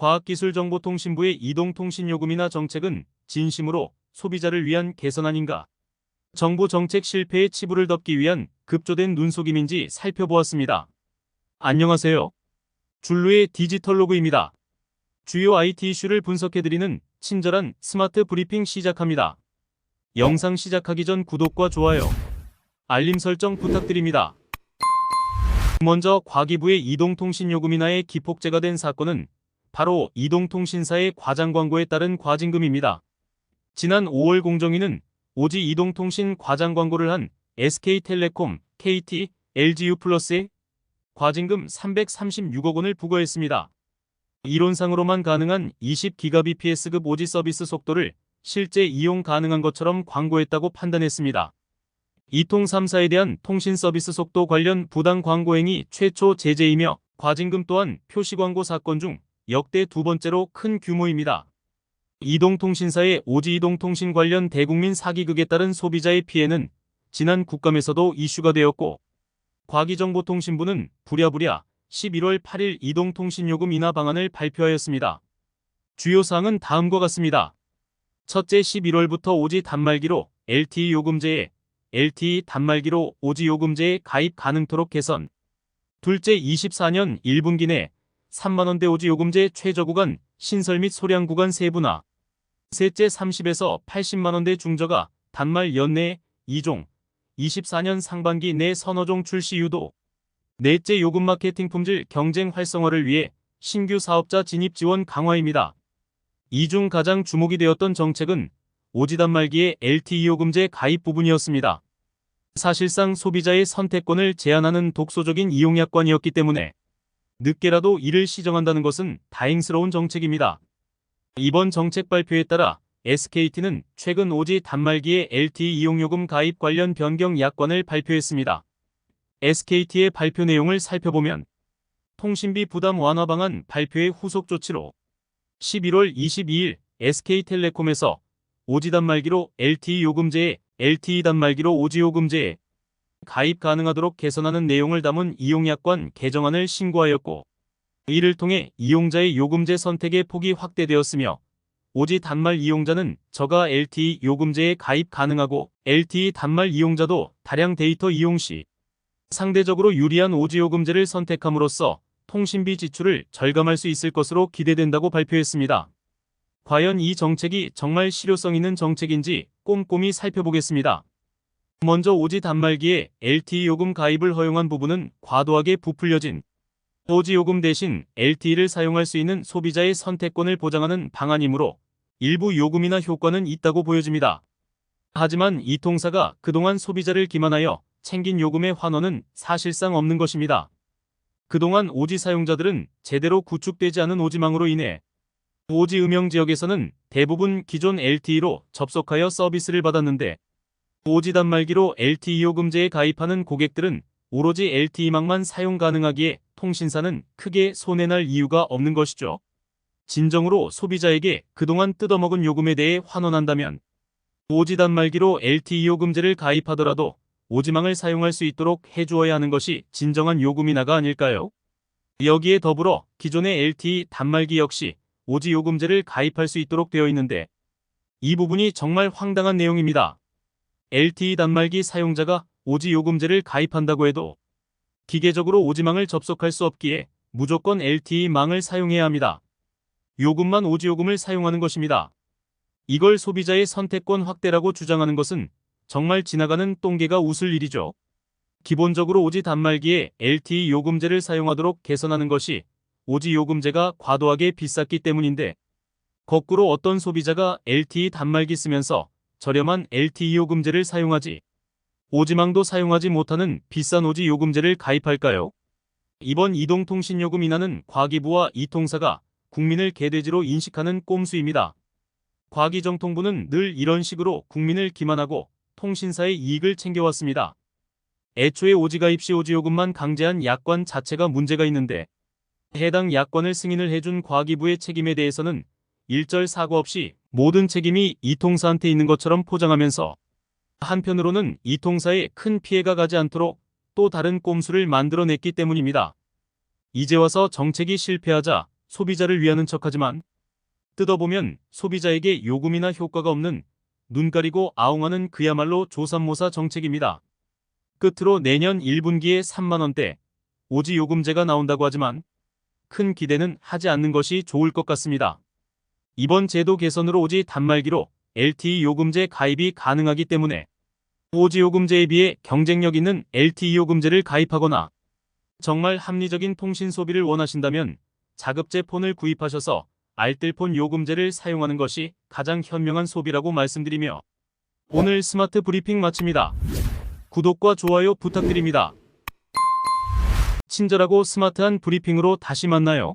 과학기술정보통신부의 이동통신요금이나 정책은 진심으로 소비자를 위한 개선 아닌가? 정부 정책 실패의 치부를 덮기 위한 급조된 눈속임인지 살펴보았습니다. 안녕하세요. 줄루의 디지털 로그입니다. 주요 IT 이슈를 분석해드리는 친절한 스마트 브리핑 시작합니다. 영상 시작하기 전 구독과 좋아요, 알림 설정 부탁드립니다. 먼저 과기부의 이동통신요금인하에 기폭제가 된 사건은 바로 이동통신사의 과장 광고에 따른 과징금입니다. 지난 5월 공정위는 오지 이동통신 과장 광고를 한 SK텔레콤, KT, LGU 플러스에 과징금 336억 원을 부과했습니다. 이론상으로만 가능한 20GBps급 오지 서비스 속도를 실제 이용 가능한 것처럼 광고했다고 판단했습니다. 이통 3사에 대한 통신 서비스 속도 관련 부당 광고 행위 최초 제재이며 과징금 또한 표시 광고 사건 중 역대 두 번째로 큰 규모입니다. 이동통신사의 오지 이동통신 관련 대국민 사기극에 따른 소비자의 피해는 지난 국감에서도 이슈가 되었고 과기정보통신부는 부랴부랴 11월 8일 이동통신요금 인하 방안을 발표하였습니다. 주요 사항은 다음과 같습니다. 첫째 11월부터 오지 단말기로 LTE 요금제에 LTE 단말기로 오지 요금제에 가입 가능토록 개선. 둘째 24년 1분기 내 3만원대 오지 요금제 최저 구간 신설 및 소량 구간 세분화. 셋째 30에서 80만원대 중저가 단말 연내 2종 24년 상반기 내 서너종 출시 유도. 넷째 요금 마케팅 품질 경쟁 활성화를 위해 신규 사업자 진입 지원 강화입니다. 이 중 가장 주목이 되었던 정책은 오지 단말기의 LTE 요금제 가입 부분이었습니다. 사실상 소비자의 선택권을 제한하는 독소적인 이용약관이었기 때문에 늦게라도 이를 시정한다는 것은 다행스러운 정책입니다. 이번 정책 발표에 따라 SKT는 최근 오지 단말기의 LTE 이용요금 가입 관련 변경 약관을 발표했습니다. SKT의 발표 내용을 살펴보면 통신비 부담 완화 방안 발표의 후속 조치로 11월 22일 SK텔레콤에서 오지 단말기로 LTE 요금제에 LTE 단말기로 오지 요금제에 가입 가능하도록 개선하는 내용을 담은 이용약관 개정안을 신고하였고 이를 통해 이용자의 요금제 선택의 폭이 확대되었으며 오지 단말 이용자는 저가 LTE 요금제에 가입 가능하고 LTE 단말 이용자도 다량 데이터 이용 시 상대적으로 유리한 오지 요금제를 선택함으로써 통신비 지출을 절감할 수 있을 것으로 기대된다고 발표했습니다. 과연 이 정책이 정말 실효성 있는 정책인지 꼼꼼히 살펴보겠습니다. 먼저 오지 단말기에 LTE 요금 가입을 허용한 부분은 과도하게 부풀려진 오지 요금 대신 LTE를 사용할 수 있는 소비자의 선택권을 보장하는 방안이므로 일부 요금이나 효과는 있다고 보여집니다. 하지만 이 통사가 그동안 소비자를 기만하여 챙긴 요금의 환원은 사실상 없는 것입니다. 그동안 오지 사용자들은 제대로 구축되지 않은 오지망으로 인해 오지 음영 지역에서는 대부분 기존 LTE로 접속하여 서비스를 받았는데 오지 단 말기로 LTE 요금제에 가입하는 고객들은 오로지 LTE망만 사용 가능하기에 통신사는 크게 손해날 이유가 없는 것이죠. 진정으로 소비자에게 그동안 뜯어먹은 요금에 대해 환원한다면 오지 단 말기로 LTE 요금제를 가입하더라도 오지망을 사용할 수 있도록 해주어야 하는 것이 진정한 요금 인하가 아닐까요? 여기에 더불어 기존의 LTE 단말기 역시 오지 요금제를 가입할 수 있도록 되어 있는데 이 부분이 정말 황당한 내용입니다. LTE 단말기 사용자가 오지 요금제를 가입한다고 해도 기계적으로 오지망을 접속할 수 없기에 무조건 LTE망을 사용해야 합니다. 요금만 오지 요금을 사용하는 것입니다. 이걸 소비자의 선택권 확대라고 주장하는 것은 정말 지나가는 똥개가 웃을 일이죠. 기본적으로 오지 단말기에 LTE 요금제를 사용하도록 개선하는 것이 오지 요금제가 과도하게 비쌌기 때문인데 거꾸로 어떤 소비자가 LTE 단말기 쓰면서 저렴한 LTE 요금제를 사용하지 오지망도 사용하지 못하는 비싼 오지 요금제를 가입할까요? 이번 이동통신요금 인하는 과기부와 이통사가 국민을 개돼지로 인식하는 꼼수입니다. 과기정통부는 늘 이런 식으로 국민을 기만하고 통신사의 이익을 챙겨왔습니다. 애초에 오지 가입 시 오지 요금만 강제한 약관 자체가 문제가 있는데 해당 약관을 승인을 해준 과기부의 책임에 대해서는 일절 사과 없이 모든 책임이 이통사한테 있는 것처럼 포장하면서 한편으로는 이통사에 큰 피해가 가지 않도록 또 다른 꼼수를 만들어냈기 때문입니다. 이제 와서 정책이 실패하자 소비자를 위하는 척하지만 뜯어보면 소비자에게 요금이나 효과가 없는 눈 가리고 아웅하는 그야말로 조삼모사 정책입니다. 끝으로 내년 1분기에 3만원대 오지 요금제가 나온다고 하지만 큰 기대는 하지 않는 것이 좋을 것 같습니다. 이번 제도 개선으로 오지 단말기로 LTE 요금제 가입이 가능하기 때문에 오지 요금제에 비해 경쟁력 있는 LTE 요금제를 가입하거나 정말 합리적인 통신 소비를 원하신다면 자급제 폰을 구입하셔서 알뜰폰 요금제를 사용하는 것이 가장 현명한 소비라고 말씀드리며 오늘 스마트 브리핑 마칩니다. 구독과 좋아요 부탁드립니다. 친절하고 스마트한 브리핑으로 다시 만나요.